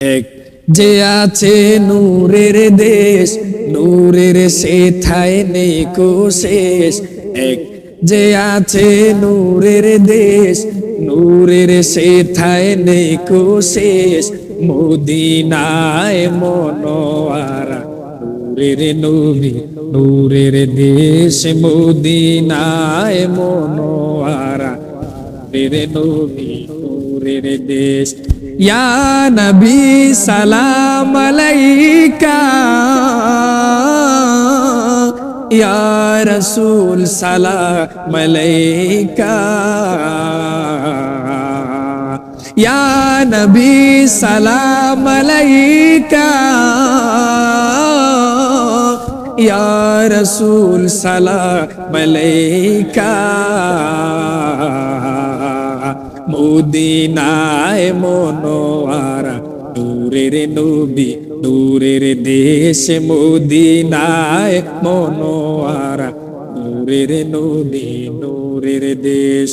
এক যে আছে নূরের দেশ, নূরের সে থায় নেই কো শেষ। এক, যে আছে নূরের দেশ, নূরের সে থায় নেই কো শেষ। মদিনায় মনোয়ারা, নূরের নবী, নূরের দেশ, মদিনায় মনোয়ারা, নূরের নবী, নূরের দেশ। ইয়া নবী সালাম আলাইকা। ইয়া রসুল সালাম আলাইকা। ইয়া নবী সালাম আলাইকা। ইয়া রসুল সালাম আলাইকা। মদিনায় মনোয়ারা নূরের নবী নূরের দেশ মদিনায় মনোয়ারা নূরের নবী নূরের দেশ।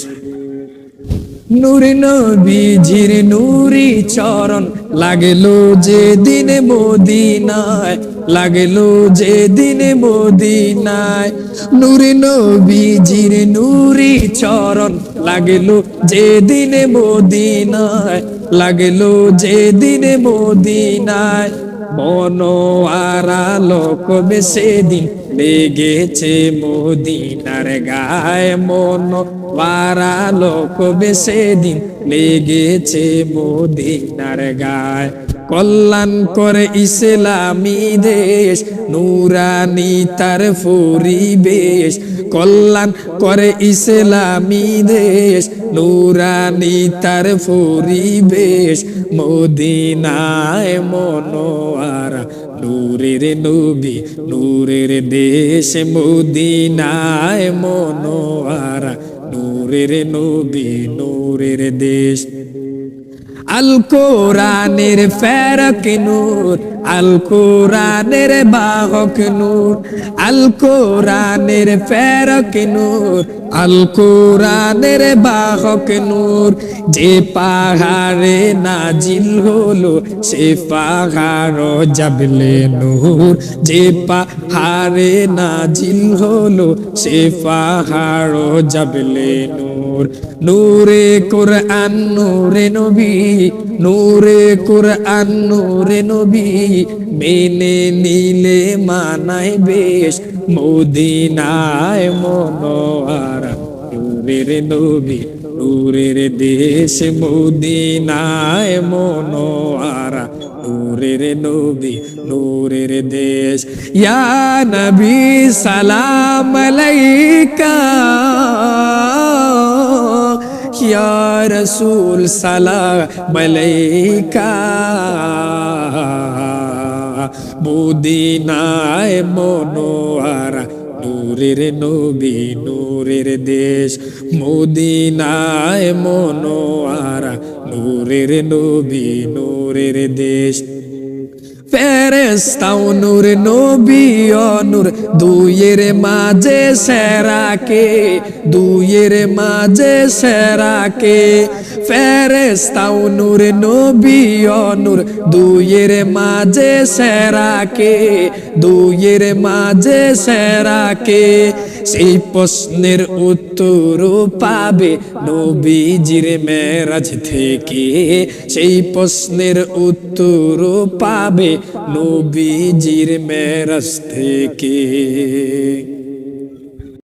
নূর নবীজির নূরি চরণ লাগল যে দিন মদিনায়, লাগল যে দিন মদিনায়। নূর নবীজির নূরি চরণ লাগল যে দিন মদিনায়, লাগল যে দিন মদিনায়। মনোয়ারা লোক সেদিন লেগেছে মদিনার গায়ে মনোয়ারা লোক সেদিন লেগেছে মদিনার গায়ে। কল্যাণ করে ইসলামী দেশ, নুরানি তার পরিবেশ। কল্যাণ করে ইসলামী দেশ, নুরানি তার পরিবেশ। মদিনায় মনোয়ারা নূরের নবী নূরের দেশ মুদিনায় মনোয়ারা। নূরের নবী নূরের দেশ। আল কোরআনের ফেরক নূর আল কোরআনের বাহক নূর আল কোরআনের ফেরক নূর আল কোরআনের বাহক নূর। যে পাহাড়ে নাজিল হলো, সে পাহাড় জাবলে নূর। যে পাহাড়ে নাজিল হলো, সে পাহাড় জাবলে নূর। নূরে কোরআন, নূরে নবী, নূরে কোরআন, নূরে নবী। মেনে নিলে মানায় বেশ। মদিনায় মনোয়ারা, নূরের নবী, নূরের দেশ। মদিনায় মনোয়ারা, নূরের নবী, নূরের দেশ। ইয়া নবী, সালাম আলাইকা। ইয়া রসুল, সালাম আলাইকা। মদিনায় মনোয়ারা নূরের নবী নূরের দেশ। মদিনায় মনোয়ারা নূরের নবী নূরের দেশ। ফেরেস্তাও নূর, নবী নূর দুইয়ের মাঝে সেরাকে দুইয়ের মাঝে সেরাকে ফেরেস্তাও নূর, নবী নূর দুইয়ের মাঝে সেরাকে দুইয়ের মাঝে সেরাকে সেই প্রশ্নের উত্তর পাবে নবীজির মেরাজ থেকে। সেই প্রশ্নের উত্তর পাবে নবীজির মেরাজ থেকে